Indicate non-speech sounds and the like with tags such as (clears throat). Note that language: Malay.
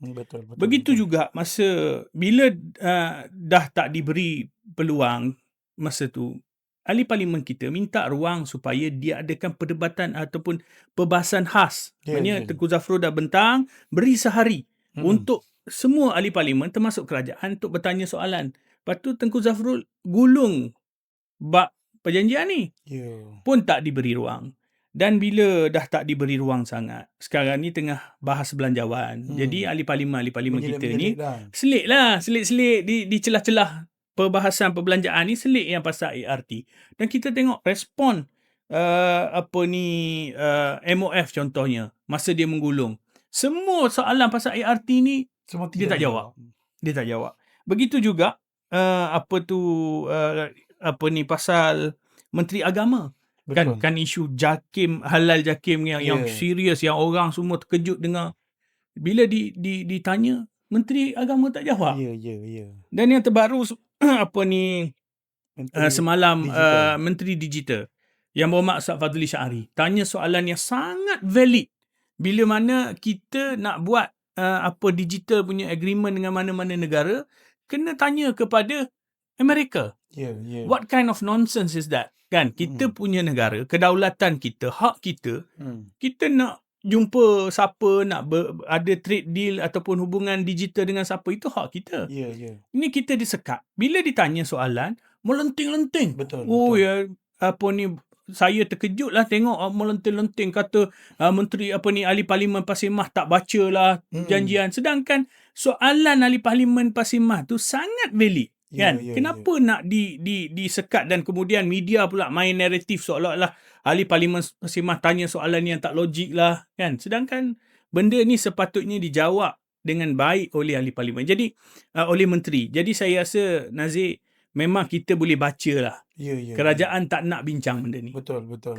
Hmm, betul, betul. Begitu betul. juga masa bila uh, dah tak diberi peluang masa tu ahli parlimen kita minta ruang supaya dia adakan perdebatan ataupun perbahasan khas. Ya, Maknanya ya. Tengku Zafrul dah bentang beri sehari Mm-mm. untuk semua ahli parlimen termasuk kerajaan untuk bertanya soalan. Lepas tu Tengku Zafrul gulung bab perjanjian ni Ya. pun tak diberi ruang. Dan bila dah tak diberi ruang sangat, sekarang ni tengah bahas belanjawan. Hmm. Jadi ahli parlimen ahli parlimen kita ni lah. selit lah, selit-selit di, di celah-celah perbahasan perbelanjaan ni selit yang pasal ART. Dan kita tengok respon uh, apa ni uh, MOF contohnya masa dia menggulung. Semua soalan pasal ART ni Semua Dia tak jawab. dia tak jawab. Begitu juga uh, apa tu uh, apa ni pasal Menteri Agama. Betul. Kan kan isu jakim halal jakim yang yang Ya. serius yang orang semua terkejut dengar. Bila di, di ditanya Menteri Agama tak jawab. Ya, ya, ya. Dan yang terbaru (clears throat) apa ni Menteri uh, semalam Digital. uh, Menteri Digital yang berhormat Ustaz Fadli Syahri tanya soalan yang sangat valid bila mana kita nak buat uh, apa digital punya agreement dengan mana-mana negara kena tanya kepada Amerika Ya, ya. what kind of nonsense is that kan kita Mm. punya negara kedaulatan kita hak kita Hmm. kita nak jumpa siapa nak ber, ada trade deal ataupun hubungan digital dengan siapa itu hak kita Ya, ya. ini kita disekat. Bila ditanya soalan, melenting-lenting. Betul, Oh betul. ya, apa ni saya terkejut lah tengok uh, melenting-lenting kata uh, menteri apa ni ahli parlimen Pasir Mah tak baca lah Mm-mm. janjian sedangkan soalan ahli parlimen Pasir Mah tu sangat valid Ya, kan? ya, kenapa nak di di disekat dan kemudian media pula main naratif seolah-olah ahli parlimen Pasir Mah tanya soalan yang tak logik lah kan? Sedangkan benda ni sepatutnya dijawab dengan baik oleh ahli parlimen. Jadi uh, oleh menteri. Jadi saya rasa Nazir memang kita boleh baca lah. Ya, ya. kerajaan tak nak bincang benda ni. Betul, betul.